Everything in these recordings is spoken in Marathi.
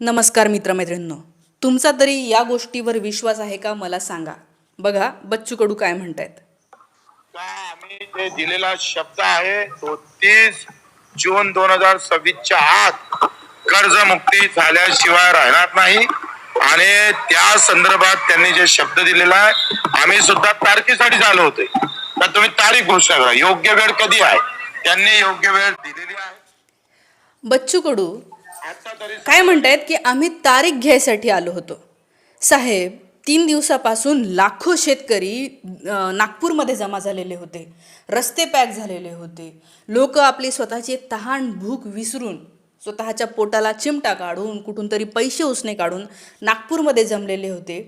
नमस्कार मित्रमैत्रिणींनो तुमचा तरी या गोष्टीवर विश्वास आहे का मला सांगा. बघा बच्चू कडू काय म्हणतायत. आम्ही जे दिलेला शब्द आहे तो तीस जून दोन हजार सव्वीसच्या आत कर्जमुक्ती झाल्याशिवाय राहणार नाही. आणि त्या संदर्भात त्यांनी जे शब्द दिलेला आहे आम्ही सुद्धा तारखेसाठी झालो होते. तर तुम्ही तारीख घोषणा करा योग्य वेळ कधी आहे? त्यांनी योग्य वेळ दिलेली आहे. बच्चू कडू काय म्हणतायत की आम्ही तारीख घ्यायसाठी आलो होतो. साहेब तीन दिवसापासून लाखो शेतकरी नागपूरमध्ये जमा झालेले होते. रस्ते पॅक झालेले होते. लोक आपली स्वतःची तहान भूक विसरून स्वतःच्या पोटाला चिमटा काढून कुठून तरी पैसे उसने काढून नागपूरमध्ये जमलेले होते.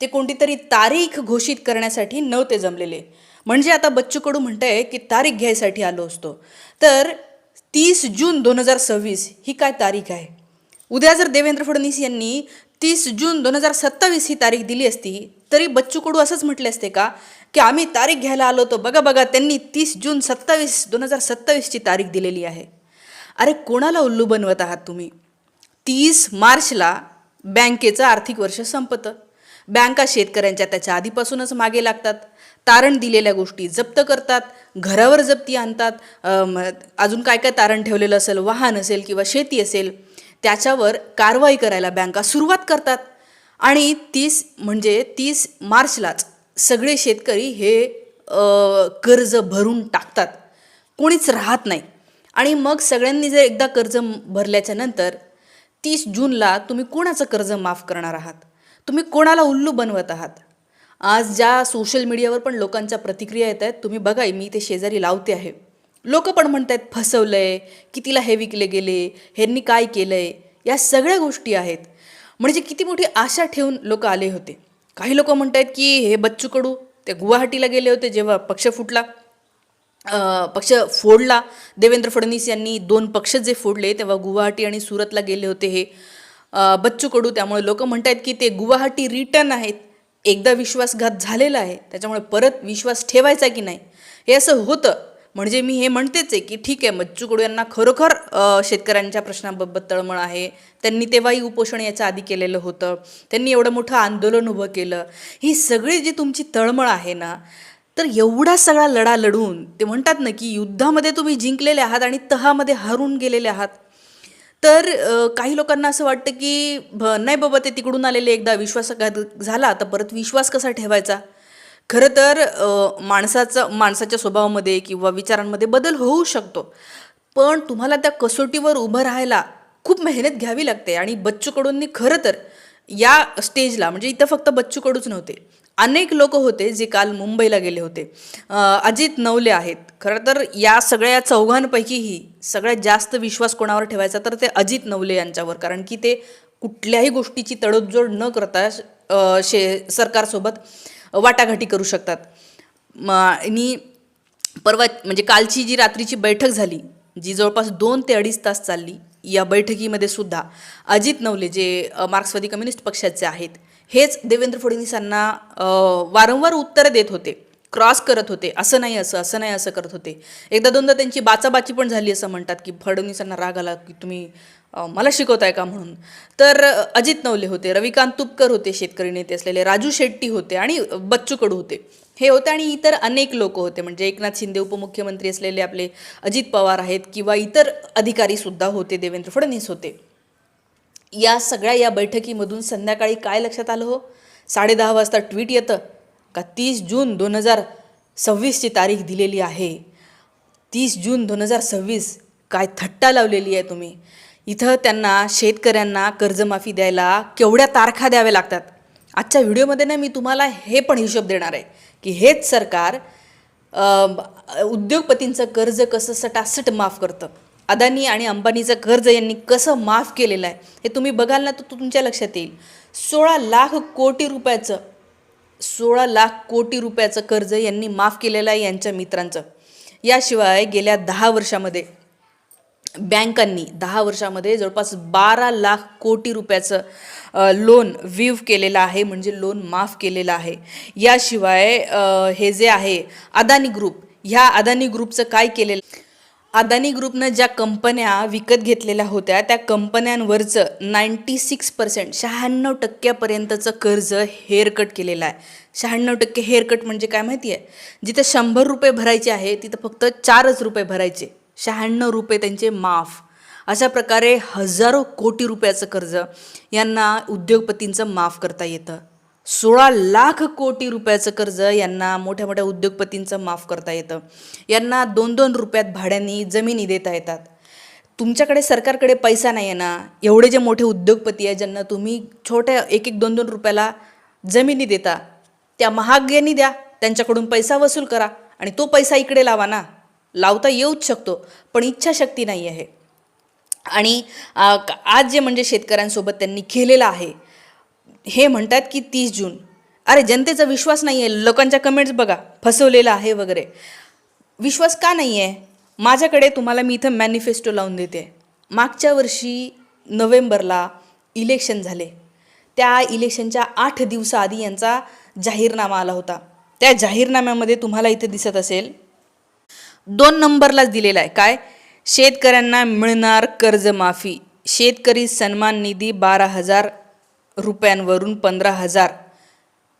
ते कोणती तरी तारीख घोषित करण्यासाठी नव्हते जमलेले. म्हणजे आता बच्चू कडू आहे की तारीख घ्यायसाठी आलो असतो. तर तीस जून दोन हजार सव्वीस ही काय तारीख आहे? उद्या जर देवेंद्र फडणवीस यांनी तीस जून दोन हजार सत्तावीस ही तारीख दिली असती तरी बच्चू कडू असंच म्हटले असते का? की आम्ही तारीख घ्यायला आलो होतो. बघा बघा त्यांनी तीस जून सत्तावीस दोन हजार सत्तावीसची तारीख दिलेली आहे. अरे कोणाला उल्लू बनवत आहात तुम्ही? तीस मार्चला बँकेचं आर्थिक वर्ष संपतं. बँका शेतकऱ्यांच्या त्याच्या आधीपासूनच मागे लागतात. तारण दिलेल्या गोष्टी जप्त करतात. घरावर जप्ती आणतात अजून काय काय तारण ठेवलेलं असेल वाहन असेल किंवा शेती असेल त्याच्यावर कारवाई करायला बँका सुरुवात करतात. आणि तीस म्हणजे तीस मार्चलाच सगळे शेतकरी हे कर्ज भरून टाकतात. कोणीच राहत नाही. आणि मग सगळ्यांनी जर एकदा कर्ज भरल्याच्या नंतर तीस जूनला तुम्ही कोणाचं कर्ज माफ करणार आहात? तुम्ही कोणाला उल्लू बनवत आहात? आज ज्या सोशल मीडियावर पण लोकांच्या प्रतिक्रिया येत आहेत तुम्ही बघा मी ते शेजारी लावते आहे. लोक पण म्हणत आहेत फसवलं आहे कितीला हे विकले गेले ह्यांनी काय केलं आहे या सगळ्या गोष्टी आहेत. म्हणजे किती मोठी आशा ठेवून लोक आले होते. काही लोक म्हणत आहेत की हे बच्चू कडू ते गुवाहाटीला गेले होते जेव्हा पक्ष फुटला पक्ष फोडला. देवेंद्र फडणवीस यांनी दोन पक्ष जे फोडले तेव्हा गुवाहाटी आणि सुरतला गेले होते हे. बच्चू कडू त्यामुळे लोक आहेत की ते गुवाहाटी रिटर्न आहेत. एकदा विश्वासघात झालेला आहे त्याच्यामुळे परत विश्वास ठेवायचा की नाही? हे असं होतं. म्हणजे मी हे म्हणतेच आहे की ठीक आहे मच्छू कडू यांना खरोखर शेतकऱ्यांच्या प्रश्नाबाबत तळमळ आहे. त्यांनी तेव्हाही उपोषण याच्या आधी केलेलं होतं. त्यांनी एवढं मोठं आंदोलन उभं केलं. ही सगळी जी तुमची तळमळ आहे ना तर एवढा सगळा लढा लढून ते म्हणतात ना की युद्धामध्ये तुम्ही जिंकलेले आहात आणि तहामध्ये हारून गेलेले आहात. तर काही लोकांना असं वाटतं की भ- नाही बाबा ते तिकडून आलेले एकदा विश्वासघात झाला तर परत विश्वास कसा ठेवायचा? खरं तर माणसाचं माणसाच्या स्वभावामध्ये किंवा विचारांमध्ये बदल होऊ शकतो. पण तुम्हाला त्या कसोटीवर उभं राहायला खूप मेहनत घ्यावी लागते आणि बच्चूकडूननी खरं तर या स्टेजला म्हणजे इथं फक्त बच्चू कडूच नव्हते. अनेक लोक होते जे काल मुंबईला गेले होते. अजित नवले आहेत. खरं तर या सगळ्या चौघांपैकीही सगळ्यात जास्त विश्वास कोणावर ठेवायचा तर ते अजित नवले यांच्यावर. कारण की ते कुठल्याही गोष्टीची तडजोड न करता शे सरकारसोबत वाटाघाटी करू शकतात. म- आणि परवा म्हणजे कालची जी रात्रीची बैठक झाली जी जवळपास दोन ते अडीच तास चालली या बैठकीमध्ये सुद्धा अजित नवले जे मार्क्सवादी कम्युनिस्ट पक्षाचे आहेत हेच देवेंद्र फडणवीसांना वारंवार उत्तरं देत होते. क्रॉस करत होते. असं नाही असं असं नाही असं करत होते. एकदा दोनदा त्यांची बाचाबाची पण झाली असं म्हणतात की फडणवीसांना राग आला की तुम्ही मला शिकवताय का म्हणून. तर अजित नवले होते रविकांत तुपकर होते शेतकरी नेते असलेले राजू शेट्टी होते आणि बच्चू कडू होते. हे होते आणि इतर अनेक लोक होते. म्हणजे एकनाथ शिंदे उपमुख्यमंत्री असलेले आपले अजित पवार आहेत किंवा इतर अधिकारी सुद्धा होते देवेंद्र फडणवीस होते. या सगळ्या या बैठकीमधून संध्याकाळी काय लक्षात आलं हो? साडे दहा वाजता ट्विट येतं. का तीस जून दोन हजार सव्वीसची तारीख दिलेली आहे. तीस जून दोन हजार सव्वीस काय थट्टा लावलेली आहे तुम्ही. इथं त्यांना शेतकऱ्यांना कर्जमाफी द्यायला केवढ्या तारखा द्याव्या लागतात. आजच्या व्हिडिओमध्ये ना मी तुम्हाला हे पण हिशोब देणार आहे की हेच सरकार उद्योगपतींचं कर्ज कसं सटासट माफ करतं. अदानी आणि अंबानीचं कर्ज यांनी कसं माफ केलेलं आहे हे तुम्ही बघाल ना तर तो तुमच्या लक्षात येईल. सोळा लाख कोटी रुपयाचं सोळा लाख कोटी रुपयाचं कर्ज यांनी माफ केलेलं आहे यांच्या मित्रांचं. याशिवाय गेल्या दहा वर्षामध्ये बँकांनी दहा वर्षामध्ये जवळपास बारा लाख कोटी रुपयाचं लोन विव केलेलं आहे म्हणजे लोन माफ केलेलं आहे. याशिवाय हे जे आहे अदानी ग्रुप ह्या अदानी ग्रुपचं काय केलेलं? अदानी ग्रुपनं ज्या कंपन्या विकत घेतलेल्या होत्या त्या कंपन्यांवरचं नाईंटी सिक्स पर्सेंट शहाण्णव टक्क्यापर्यंतचं कर्ज हेअरकट केलेलं आहे. शहाण्णव टक्के हेअरकट म्हणजे काय माहिती आहे? जिथं शंभर रुपये भरायचे आहे तिथं फक्त चारच रुपये भरायचे. शहाण्णव रुपये त्यांचे माफ. अशा प्रकारे हजारो कोटी रुपयाचं कर्ज यांना उद्योगपतींचं माफ करता येतं. सोळा लाख कोटी रुपयाचं कर्ज यांना मोठ्या मोठ्या उद्योगपतींचं माफ करता येतं. यांना दोन दोन रुपयात भाड्याने जमिनी देता येतात. तुमच्याकडे सरकारकडे पैसा नाही आहे ना? एवढे जे मोठे उद्योगपती आहे ज्यांना तुम्ही छोट्या एक एक दोन दोन रुपयाला जमिनी देता त्या महाग्यानी द्या. त्यांच्याकडून पैसा वसूल करा आणि तो पैसा इकडे लावा ना. लावता येऊच शकतो पण इच्छाशक्ती नाही आहे आणि आज जे म्हणजे शेतकऱ्यांसोबत त्यांनी केलेलं आहे हे म्हणतात की तीस जून. अरे जनतेचा विश्वास नाही आहे लोकांच्या कमेंट्स बघा. फसवलेला आहे वगैरे. विश्वास का नाही आहे माझ्याकडे तुम्हाला मी इथं मॅनिफेस्टो लावून देते. मागच्या वर्षी नोव्हेंबरला इलेक्शन झाले. त्या इलेक्शनच्या आठ दिवसाआधी यांचा जाहीरनामा आला होता. त्या जाहीरनाम्यामध्ये तुम्हाला इथे दिसत असेल. दोन नंबरलाच दिलेला आहे. काय? शेतकऱ्यांना मिळणार कर्जमाफी. शेतकरी सन्मान निधी बारा हजार रुपयांवरून पंधरा हजार.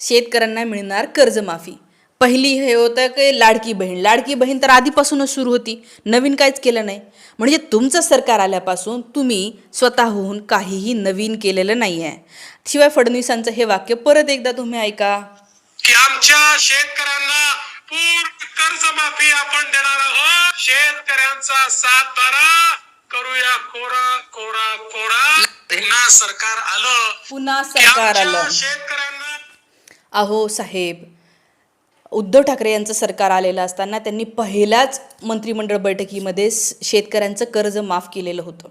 शेतकऱ्यांना मिळणार कर्जमाफी. पहिली हे होतं की लाडकी बहीण. लाडकी बहीण तर आधीपासूनच सुरू होती. नवीन काहीच केलं नाही. म्हणजे तुमचं सरकार आल्यापासून तुम्ही स्वतःहून काहीही नवीन केलेलं नाही आहे शिवाय फडणवीसांचं हे वाक्य परत एकदा तुम्ही ऐका. की आमच्या शेतकऱ्यांना पूर्ण कर्जमाफी आपण देणार आहोत. शेतकऱ्यांचा सातबारा करूया कोरा कोरा कोरा. पुन्हा सरकार आलं. पुन्हा सरकार आलं. शेतकऱ्यांना अहो साहेब उद्धव ठाकरे यांचं सरकार आलेलं असताना त्यांनी पहिल्याच मंत्रिमंडळ बैठकीमध्ये शेतकऱ्यांचं कर्ज माफ केलेलं होतं.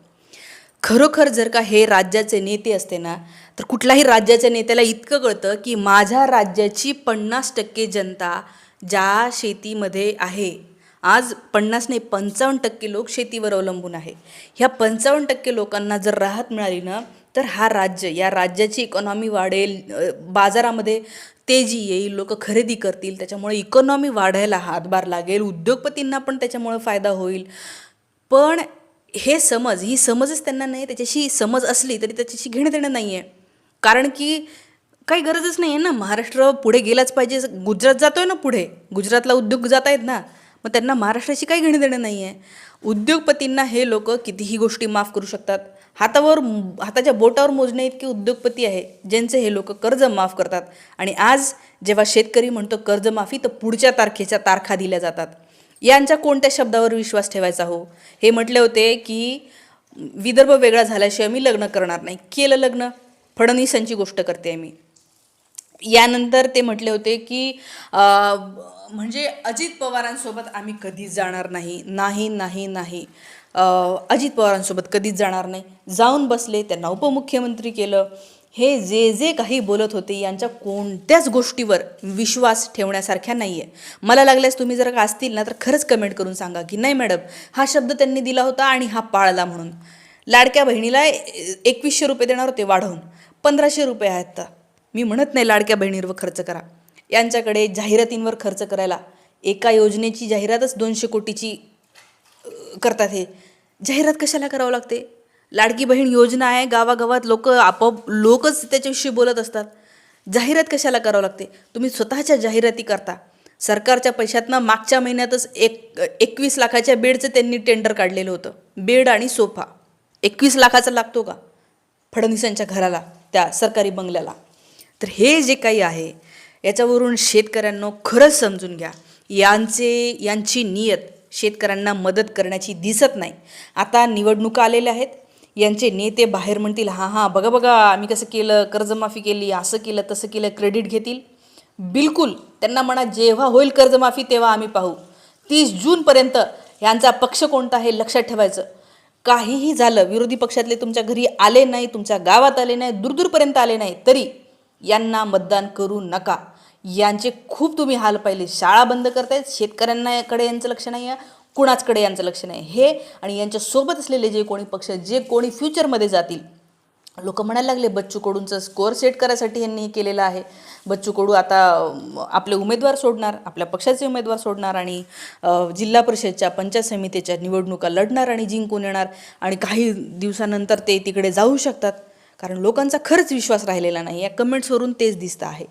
खरोखर जर का हे राज्याचे नेते असते ना तर कुठल्याही राज्याच्या नेत्याला इतकं कळतं की माझ्या राज्याची पन्नास टक्के जनता ज्या शेतीमध्ये आहे आज पन्नास नाही पंचावन्न टक्के लोक शेतीवर अवलंबून आहे. ह्या पंचावन्न टक्के लोकांना जर राहत मिळाली ना तर हा राज्य या राज्याची इकॉनॉमी वाढेल बाजारामध्ये तेजी येईल लोक खरेदी करतील त्याच्यामुळे इकॉनॉमी वाढायला हातभार लागेल उद्योगपतींना पण त्याच्यामुळे फायदा होईल. पण हे समज ही समजच त्यांना नाही त्याच्याशी समज असली तरी त्याच्याशी घेणं देणं नाही आहे कारण की काही गरजच नाही आहे ना महाराष्ट्र पुढे गेलाच पाहिजे गुजरात जातो आहे ना पुढे गुजरातला उद्योग जात आहेत ना. मग त्यांना महाराष्ट्राशी काही घेणं देणं नाही आहे उद्योगपतींना हे लोक कितीही गोष्टी माफ करू शकतात. हातावर हाताच्या बोटावर मोजणे इतके उद्योगपती आहे ज्यांचे हे लोक कर्ज माफ करतात. आणि आज जेव्हा शेतकरी म्हणतो कर्जमाफी तर पुढच्या तारखेच्या तारखा दिल्या जातात. यांच्या कोणत्या शब्दावर विश्वास ठेवायचा हो? हे म्हटले होते की विदर्भ वेगळा झाल्याशिवाय मी लग्न करणार नाही. केलं लग्न? फडणवीसांची गोष्ट करते आहे मी. यानंतर ते म्हटले होते की म्हणजे अजित पवारांसोबत आम्ही कधीच जाणार नाही. नाही नाही नाही. अजित पवारांसोबत कधीच जाणार नाही. जाऊन बसले त्यांना उपमुख्यमंत्री केलं. हे जे जे काही बोलत होते यांच्या कोणत्याच गोष्टीवर विश्वास ठेवण्यासारख्या नाही आहे मला लागल्यास तुम्ही जर का असतील ना तर खरंच कमेंट करून सांगा की नाही मॅडम हा शब्द त्यांनी दिला होता आणि हा पाळला म्हणून. लाडक्या बहिणीला एकवीसशे रुपये देणार होते वाढवून. पंधराशे रुपये आहेत आता मी म्हणत नाही लाडक्या बहिणीवर खर्च करा. यांच्याकडे जाहिरातींवर खर्च करायला एका योजनेची जाहिरातच दोनशे कोटीची करतात हे. जाहिरात कशाला करावं लागते? लाडकी बहीण योजना आहे गावागावात लोक आपोआप लोकच त्याच्याविषयी बोलत असतात. जाहिरात कशाला करावं लागते? तुम्ही स्वतःच्या जाहिराती करता. सरकारच्या पैशातनं मागच्या महिन्यातच एक एकवीस लाखाच्या बेडचं त्यांनी टेंडर काढलेलं होतं. बेड आणि सोफा. एकवीस लाखाचा लागतो का? फडणवीसांच्या घराला त्या सरकारी बंगल्याला. तर हे जे काही आहे याच्यावरून शेतकऱ्यांना खरंच समजून घ्या. यांचे यांची नियत शेतकऱ्यांना मदत करण्याची दिसत नाही. आता निवडणुका आलेल्या आहेत. यांचे नेते बाहेर म्हणतील हां हां बघा बघा आम्ही कसं केलं कर्जमाफी केली असं केलं तसं केलं क्रेडिट घेतील. बिलकुल त्यांना म्हणा जेव्हा होईल कर्जमाफी तेव्हा आम्ही पाहू. तीस जूनपर्यंत यांचा पक्ष कोणता हे लक्षात ठेवायचं. काहीही झालं विरोधी पक्षातले तुमच्या घरी आले नाही तुमच्या गावात आले नाही दूरदूरपर्यंत आले नाही तरी यांना मतदान करू नका. यांचे खूप तुम्ही हाल पाहिले. शाळा बंद करतायत. शेतकऱ्यांनाकडे यांचं लक्ष नाही आहे कुणाचकडे यांचं लक्ष नाही हे आणि यांच्यासोबत असलेले जे कोणी पक्ष जे कोणी फ्युचरमध्ये जातील लोक म्हणायला लागले बच्चू कडूंचं स्कोअर सेट करायसाठी यांनी हे केलेलं आहे. बच्चू कडू आता आपले उमेदवार सोडणार आपल्या पक्षाचे उमेदवार सोडणार आणि जिल्हा परिषदच्या पंचायत समितीच्या निवडणुका लढणार आणि जिंकून येणार. आणि काही दिवसानंतर ते तिकडे जाऊ शकतात. कारण लोकांचा खरंच विश्वास राहिलेला नाही. या कमेंट्सवरून तेच दिसतं आहे.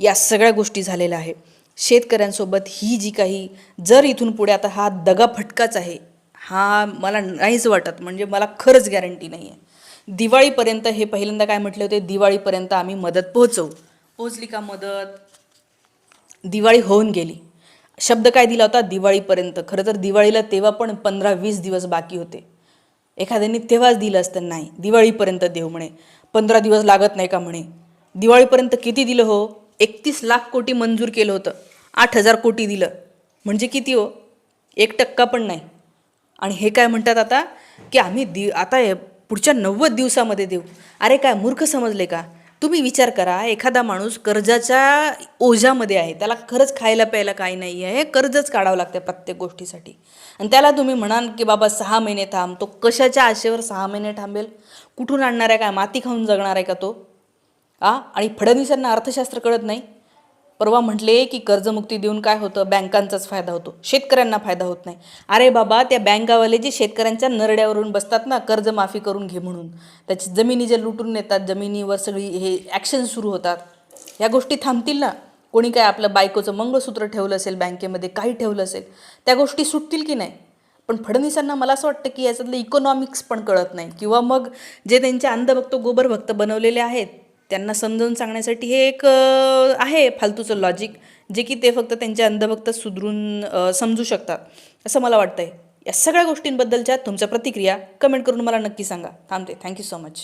या सगळ्या गोष्टी झालेल्या आहे शेतकऱ्यांसोबत ही जी काही जर इथून पुढे आता हा दगा फटकाच आहे हा मला नाहीच वाटत. म्हणजे मला खरंच गॅरंटी नाही आहे दिवाळीपर्यंत हे पहिल्यांदा काय म्हटले होते? दिवाळीपर्यंत आम्ही मदत पोहोचवू. पोहोचली का मदत? दिवाळी होऊन गेली. शब्द काय दिला होता? दिवाळीपर्यंत. खरं तर दिवाळीला तेव्हा पण पंधरा वीस दिवस बाकी होते. एखाद्याने तेव्हाच दिलं असतं नाही दिवाळीपर्यंत देऊ म्हणे. पंधरा दिवस लागत नाही का? म्हणे. दिवाळीपर्यंत किती दिलं हो? एकतीस लाख कोटी मंजूर केलं होतं. आठ हजार कोटी दिलं. म्हणजे किती हो? एक टक्का पण नाही. आणि हे काय म्हणतात आता? की आम्ही दि आता पुढच्या नव्वद दिवसामध्ये देऊ. अरे काय मूर्ख समजले का? तुम्ही विचार करा एखादा माणूस कर्जाच्या ओझ्यामध्ये आहे त्याला खरंच खायला प्यायला काही नाही आहे कर्जच काढावं लागतं प्रत्येक गोष्टीसाठी. आणि त्याला तुम्ही म्हणाल की बाबा सहा महिने थांब तो कशाच्या आशेवर सहा महिने थांबेल? कुठून आणणार आहे काय माती खाऊन जगणार आहे का तो? आ? आणि फडणवीसांना अर्थशास्त्र कळत नाही? परवा म्हटले की कर्जमुक्ती देऊन काय होतं? बँकांचाच फायदा होतो. शेतकऱ्यांना फायदा होत नाही. अरे बाबा त्या बँकावाले जे शेतकऱ्यांच्या नरड्यावरून बसतात ना कर्जमाफी करून घे म्हणून. त्याची जमिनी जे लुटून नेतात जमिनीवर सगळी हे ॲक्शन सुरू होतात. ह्या गोष्टी थांबतील ना? कोणी काय आपलं बायकोचं मंगळसूत्र ठेवलं असेल बँकेमध्ये काही ठेवलं असेल त्या गोष्टी सुटतील की नाही? पण फडणवीसांना मला असं वाटतं की याच्यातलं इकॉनॉमिक्स पण कळत नाही. किंवा मग जे त्यांचे अंधभक्त गोबरभक्त बनवलेले आहेत त्यांना समजावून सांगण्यासाठी हे एक आहे फालतूचं लॉजिक जे की ते फक्त त्यांचे अंधभक्त सुधरून समजू शकतात. असं मला वाटतंय. या सगळ्या गोष्टींबद्दलच्या तुमच्या प्रतिक्रिया कमेंट करून मला नक्की सांगा. थांबते. Thank you so much